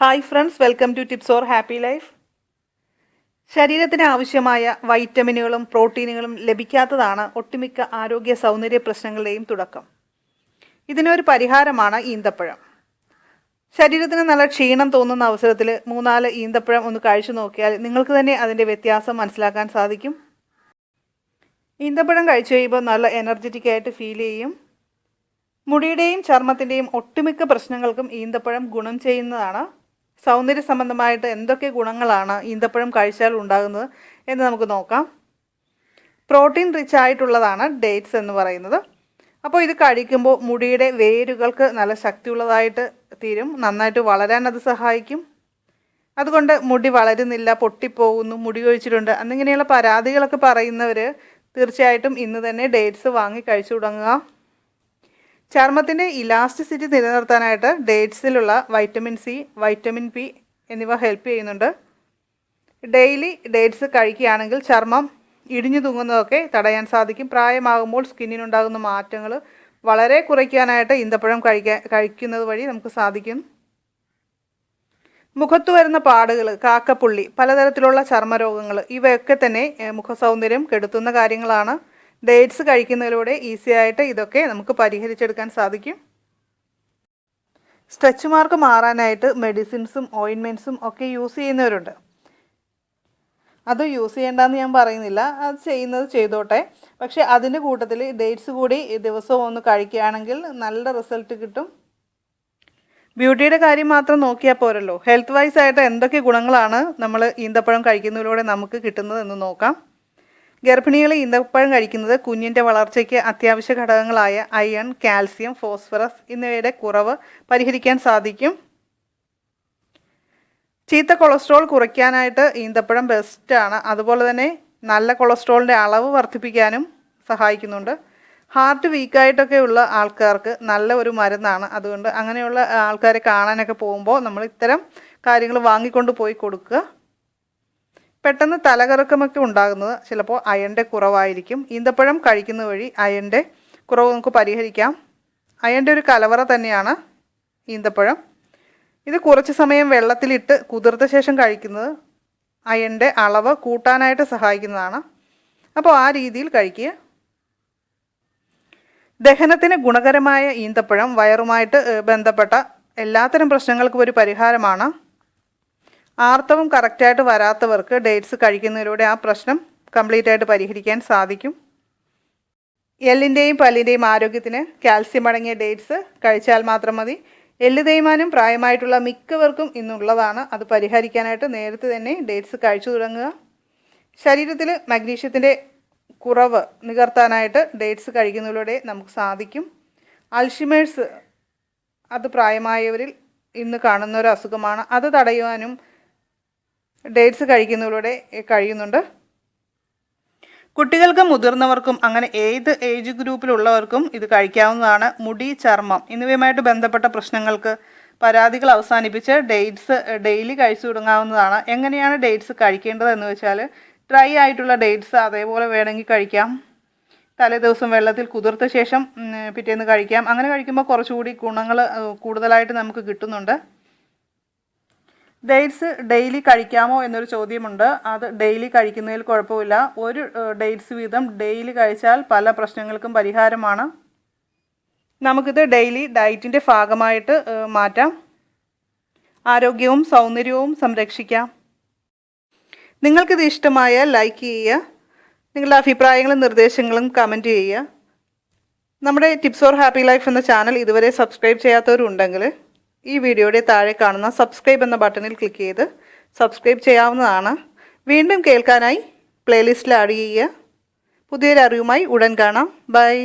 Hi friends welcome to tips or happy life ശരീരത്തിന് ആവശ്യമായ വൈറ്റമിനുകളും പ്രോട്ടീനുകളും ലഭിക്കാത്തതാണ് ഒട്ടുമിക്ക ആരോഗ്യ സൗന്ദര്യ പ്രശ്നങ്ങളുടെയും തുടക്കം. ഇതിനൊരു പരിഹാരമാണ് ഈന്തപ്പഴം. ശരീരത്തിന് നല്ല ക്ഷീണം തോന്നുന്ന അവസരത്തിൽ മൂന്നാൽ ഈന്തപ്പഴം ഒന്ന് കഴിച്ചു നോക്കിയാൽ നിങ്ങൾക്ക് തന്നെ അതിന്റെ വ്യത്യാസം മനസ്സിലാക്കാൻ സാധിക്കും. ഈന്തപ്പഴം കഴിച്ചു കഴിയുമ്പോൾ നല്ല എനർജറ്റിക് ആയിട്ട് ഫീൽ ചെയ്യും. മുടിയുടെയും ചർമ്മത്തിന്റെയും ഒട്ടുമിക്ക പ്രശ്നങ്ങൾക്കും ഈന്തപ്പഴം ഗുണം ചെയ്യുന്നതാണ്. സൗന്ദര്യ സംബന്ധമായിട്ട് എന്തൊക്കെ ഗുണങ്ങളാണ് ഈന്തപ്പഴം കഴിച്ചാൽ ഉണ്ടാകുന്നത് എന്ന് നമുക്ക് നോക്കാം. പ്രോട്ടീൻ റിച്ച് ആയിട്ടുള്ളതാണ് ഡേറ്റ്സ് എന്ന് പറയുന്നത്. അപ്പോൾ ഇത് കഴിക്കുമ്പോൾ മുടിയുടെ വേരുകൾക്ക് നല്ല ശക്തിയുള്ളതായിട്ട് തീരും നന്നായിട്ട് വളരാൻ അത് സഹായിക്കും. അതുകൊണ്ട് മുടി വളരുന്നില്ല പൊട്ടിപ്പോകുന്നു മുടി കൊഴിച്ചിട്ടുണ്ട് എന്നിങ്ങനെയുള്ള പരാതികളൊക്കെ പറയുന്നവർ തീർച്ചയായിട്ടും ഇന്ന് തന്നെ ഡേറ്റ്സ് വാങ്ങി കഴിച്ചു തുടങ്ങുക. ചർമ്മത്തിന്റെ ഇലാസ്റ്റിസിറ്റി നിലനിർത്താനായിട്ട് ഡേറ്റ്സിലുള്ള വൈറ്റമിൻ സി വൈറ്റമിൻ പി എന്നിവ ഹെൽപ്പ് ചെയ്യുന്നുണ്ട്. ഡെയിലി ഡേറ്റ്സ് കഴിക്കുകയാണെങ്കിൽ ചർമ്മം ഇടിഞ്ഞു തൂങ്ങുന്നതൊക്കെ തടയാൻ സാധിക്കും. പ്രായമാകുമ്പോൾ സ്കിന്നിനുണ്ടാകുന്ന മാറ്റങ്ങൾ വളരെ കുറയ്ക്കാനായിട്ട് ഈന്തപ്പഴം കഴിക്കാൻ കഴിക്കുന്നത് വഴി നമുക്ക് സാധിക്കും. മുഖത്തു വരുന്ന പാടുകൾ കാക്കപ്പുള്ളി പലതരത്തിലുള്ള ചർമ്മരോഗങ്ങൾ ഇവയൊക്കെ തന്നെ മുഖസൗന്ദര്യം കെടുത്തുന്ന കാര്യങ്ങളാണ്. ഡേറ്റ്സ് കഴിക്കുന്നതിലൂടെ ഈസി ആയിട്ട് ഇതൊക്കെ നമുക്ക് പരിഹരിച്ചെടുക്കാൻ സാധിക്കും. സ്ട്രെച്ച് മാർക്ക് മാറാനായിട്ട് മെഡിസിൻസും ഓയിൻമെന്റ്സും ഒക്കെ യൂസ് ചെയ്യുന്നവരുണ്ട്. അത് യൂസ് ചെയ്യേണ്ടെന്ന് ഞാൻ പറയുന്നില്ല. അത് ചെയ്യുന്നത് ചെയ്തോട്ടെ. പക്ഷെ അതിന്റെ കൂട്ടത്തിൽ ഡേറ്റ്സ് കൂടി ദിവസവും ഒന്ന് കഴിക്കുകയാണെങ്കിൽ നല്ല റിസൾട്ട് കിട്ടും. ബ്യൂട്ടിയുടെ കാര്യം മാത്രം നോക്കിയാൽ പോരല്ലോ. ഹെൽത്ത് വൈസ് ആയിട്ട് എന്തൊക്കെ ഗുണങ്ങളാണ് നമ്മൾ ഈന്തപ്പഴം കഴിക്കുന്നതിലൂടെ നമുക്ക് കിട്ടുന്നത് എന്ന് നോക്കാം. ഗർഭിണികൾ ഈന്തപ്പഴം കഴിക്കുന്നത് കുഞ്ഞിന്റെ വളർച്ചയ്ക്ക് അത്യാവശ്യ ഘടകങ്ങളായ അയൺ കാൽസ്യം ഫോസ്ഫറസ് എന്നിവയുടെ കുറവ് പരിഹരിക്കാൻ സാധിക്കും. ചീത്ത കൊളസ്ട്രോൾ കുറയ്ക്കാനായിട്ട് ഈന്തപ്പഴം ബെസ്റ്റാണ് അതുപോലെ തന്നെ നല്ല കൊളസ്ട്രോളിന്റെ അളവ് വർദ്ധിപ്പിക്കാനും സഹായിക്കുന്നുണ്ട്. ഹാർട്ട് വീക്കായിട്ടൊക്കെ ഉള്ള ആൾക്കാർക്ക് നല്ല ഒരു മരുന്നാണ്. അതുകൊണ്ട് അങ്ങനെയുള്ള ആൾക്കാരെ കാണാനൊക്കെ പോകുമ്പോൾ നമ്മൾ ഇത്തരം കാര്യങ്ങൾ വാങ്ങിക്കൊണ്ട് പോയി കൊടുക്കുക. പെട്ടെന്ന് തലകറക്കമൊക്കെ ഉണ്ടാകുന്നത് ചിലപ്പോൾ അയണിന്റെ കുറവായിരിക്കും. ഈന്തപ്പഴം കഴിക്കുന്ന വഴി അയണിന്റെ കുറവ് നമുക്ക് പരിഹരിക്കാം. അയണിന്റെ ഒരു കലവറ തന്നെയാണ് ഈന്തപ്പഴം. ഇത് കുറച്ച് സമയം വെള്ളത്തിലിട്ട് കുതിർത്ത ശേഷം കഴിക്കുന്നത് അയണിന്റെ അളവ് കൂട്ടാനായിട്ട് സഹായിക്കുന്നതാണ്. അപ്പോൾ ആ രീതിയിൽ കഴിക്കുക. ദഹനത്തിന് ഗുണകരമായ ഈന്തപ്പഴം വയറുമായിട്ട് ബന്ധപ്പെട്ട എല്ലാത്തരം പ്രശ്നങ്ങൾക്കും ഒരു പരിഹാരമാണ്. ആർത്തവം കറക്റ്റായിട്ട് വരാത്തവർക്ക് ഡേറ്റ്സ് കഴിക്കുന്നതിലൂടെ ആ പ്രശ്നം കംപ്ലീറ്റ് ആയിട്ട് പരിഹരിക്കാൻ സാധിക്കും. എല്ലിന്റെയും പല്ലിന്റെയും ആരോഗ്യത്തിന് കാൽസ്യം അടങ്ങിയ ഡേറ്റ്സ് കഴിച്ചാൽ മാത്രം മതി. എല്ല് തേയ്മാനം പ്രായമായിട്ടുള്ള മിക്കവർക്കും ഇന്നുള്ളതാണ്. അത് പരിഹരിക്കാനായിട്ട് നേരത്തെ തന്നെ ഡേറ്റ്സ് കഴിച്ചു തുടങ്ങുക. ശരീരത്തിൽ മഗ്നീഷ്യത്തിന്റെ കുറവ് നികർത്താനായിട്ട് ഡേറ്റ്സ് കഴിക്കുന്നതിലൂടെ നമുക്ക് സാധിക്കും. അൾഷിമേഴ്സ് അത് പ്രായമായവരിൽ ഇന്ന് കാണുന്ന ഒരു അസുഖമാണ്. അത് തടയുവാനും ഡേറ്റ്സ് കഴിക്കുന്നതിലൂടെ കഴിയുന്നുണ്ട്. കുട്ടികൾക്കും മുതിർന്നവർക്കും അങ്ങനെ ഏത് ഏജ് ഗ്രൂപ്പിലുള്ളവർക്കും ഇത് കഴിക്കാവുന്നതാണ് മുടി ചർമ്മം എന്നിവയുമായിട്ട് ബന്ധപ്പെട്ട പ്രശ്നങ്ങൾക്ക് പരാതികൾ അവസാനിപ്പിച്ച് ഡേറ്റ്സ് ഡെയിലി കഴിച്ചു തുടങ്ങാവുന്നതാണ്. എങ്ങനെയാണ് ഡേറ്റ്സ് കഴിക്കേണ്ടത് എന്ന് വെച്ചാൽ ഡ്രൈ ആയിട്ടുള്ള ഡേറ്റ്സ് അതേപോലെ വേണമെങ്കിൽ കഴിക്കാം. തലേ ദിവസം വെള്ളത്തിൽ കുതിർത്ത ശേഷം പിറ്റേന്ന് കഴിക്കാം. അങ്ങനെ കഴിക്കുമ്പോൾ കുറച്ചുകൂടി ഗുണങ്ങൾ കൂടുതലായിട്ട് നമുക്ക് കിട്ടുന്നുണ്ട്. ഡേറ്റ്സ് ഡെയിലി കഴിക്കാമോ എന്നൊരു ചോദ്യമുണ്ട്. അത് ഡെയിലി കഴിക്കുന്നതിൽ കുഴപ്പമില്ല. ഒരു ഡേറ്റ്സ് വീതം ഡെയിലി കഴിച്ചാൽ പല പ്രശ്നങ്ങൾക്കും പരിഹാരമാണ്. നമുക്കിത് ഡെയിലി ഡയറ്റിന്റെ ഭാഗമായിട്ട് മാറ്റാം. ആരോഗ്യവും സൗന്ദര്യവും സംരക്ഷിക്കാം. നിങ്ങൾക്കിത് ഇഷ്ടമായ ലൈക്ക് ചെയ്യുക. നിങ്ങളുടെ അഭിപ്രായങ്ങളും നിർദ്ദേശങ്ങളും കമന്റ് ചെയ്യുക. നമ്മുടെ ടിപ്സ് ഓർ ഹാപ്പി ലൈഫ് എന്ന ചാനൽ ഇതുവരെ സബ്സ്ക്രൈബ് ചെയ്യാത്തവരുണ്ടെങ്കിൽ ഈ വീഡിയോയുടെ താഴെ കാണുന്ന സബ്സ്ക്രൈബ് എന്ന ബട്ടണിൽ ക്ലിക്ക് ചെയ്ത് സബ്സ്ക്രൈബ് ചെയ്യാവുന്നതാണ്. വീണ്ടും കേൾക്കാനായി പ്ലേലിസ്റ്റിൽ ആഡ് ചെയ്യുക. പുതിയൊരു അറിവുമായി ഉടൻ കാണാം. ബൈ.